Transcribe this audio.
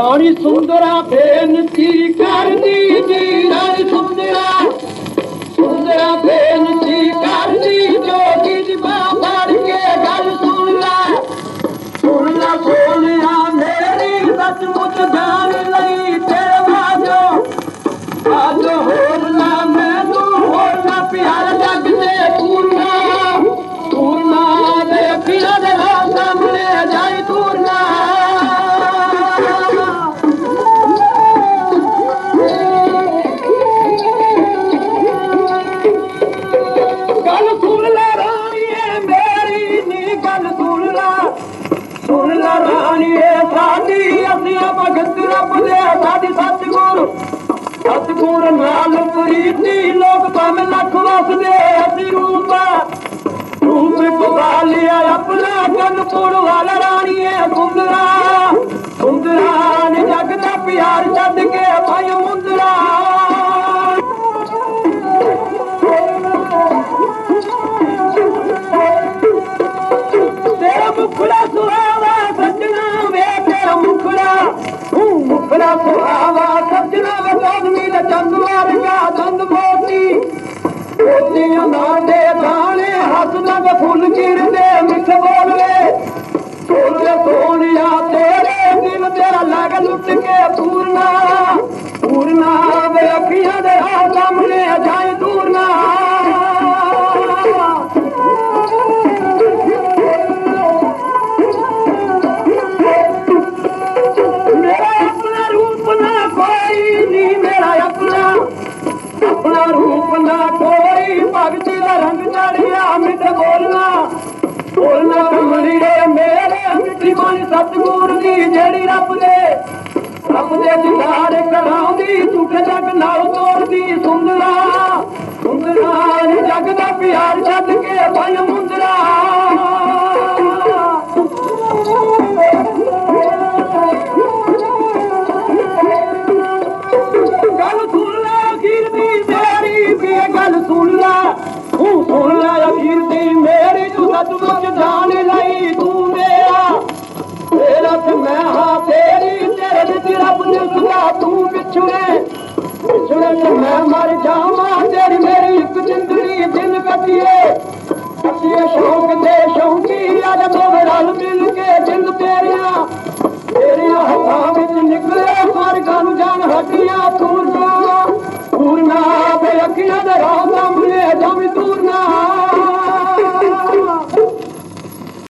ਰਾਣੀ ਸੁੰਦਰਾ ਬੇਨਤੀ ਕਰਦੀ ਜੀ ਸੁਣ ਲੈ ਸਾਡੀ ਅਸੀਂ ਭਗਤ ਰੱਬ ਦੇ, ਸਾਡੀ ਸਤਿਗੁਰ। ਸਤਿਗੁਰ ਨਾਲ ਪ੍ਰੀਤੀ, ਲੋਕ ਭਾਵੇਂ ਲੱਖ ਵਸਦੇ ਅਸੀਂ ਰੂਪ ਰੂਪ ਪਵਾ ਲਿਆ ਆਪਣਾ, ਕਨਪੁਰ ਵਾਲਾ ਰਾਣੀਏ ਸੁੰਦਰਾ ਸੁੰਦਰਾ ਨੇ ਜਗ ਦਾ ਪਿਆਰ ਛੱਡ ਹੂੰ ਮੁਖੜਾ ਸੱਜਣਾ ਵੇ ਦਾ ਚੰਦ ਵਰਗਾ ਚੰਦ ਮੋਤੀ। ਮੋਤੀਆਂ ਨਾਲ ਦੇ ਦਾਣੇ ਹੱਸਦਾ ਵੇ ਰੱਬ ਦੇ ਜਿੰਦਾਰ ਕਰਾਉਂਦੀ ਝੂਠੇ ਜੱਗ ਨਾਲ ਤੋੜਦੀ, ਸੁੰਦਰਾ ਸੁੰਦਰਾ ਜੱਗ ਦਾ ਪਿਆਰ ਛੱਡ ਕੇ ਭਾਈ ਮੁੰਦਰਾ। ਗੱਲ ਸੁਣ ਲੈ ਅਖੀਰ ਦੀ ਮੇਰੀ, ਵੀ ਗੱਲ ਸੁਣ ਲੈ। ਤੂੰ ਸੁਣ ਲੈ ਅਖੀਰ ਦੀ ਮੇਰੀ, ਤੂੰ ਸੱਚਮੁੱਚ ਜਾਣ ਲਈ ਤੂੰ ਮੇਰਾ। ਤੇਰਾ ਤੇ ਮੈਂ ਵਿੱਚ ਤੂੰ ਵਿਛੜੇ ਵਿਛੜੇ ਤੇ ਮੈਂ ਮਰ ਜਾਵਾਂ। ਤੇਰੀ ਮੇਰੀ ਇੱਕ ਜ਼ਿੰਦਗੀ ਦਿਨ ਕੱਟੀਏ ਕੱਟੀਏ ਸ਼ੌਕ ਦੇ ਸ਼ੌਕੀ। ਅੱਜ ਦੋਵੇਂ ਰਲ ਮਿਲ ਕੇ ਜਿੰਦ ਤੇਰੀਆਂ ਤੇਰੀਆਂ ਹੱਥਾਂ ਵਿੱਚ ਨਿਕਲੇ। ਸਵਰਗਾਂ ਨੂੰ ਜਾਣ ਹੱਡੀਆਂ ਪੂਰਨਾ ਪੂਰਨਾ ਬੇ ਅੱਖੀਆਂ ਦੇ ਰਾਹ ਸਾਹਮਣੇ, ਜਮ ਤੂਰਨਾ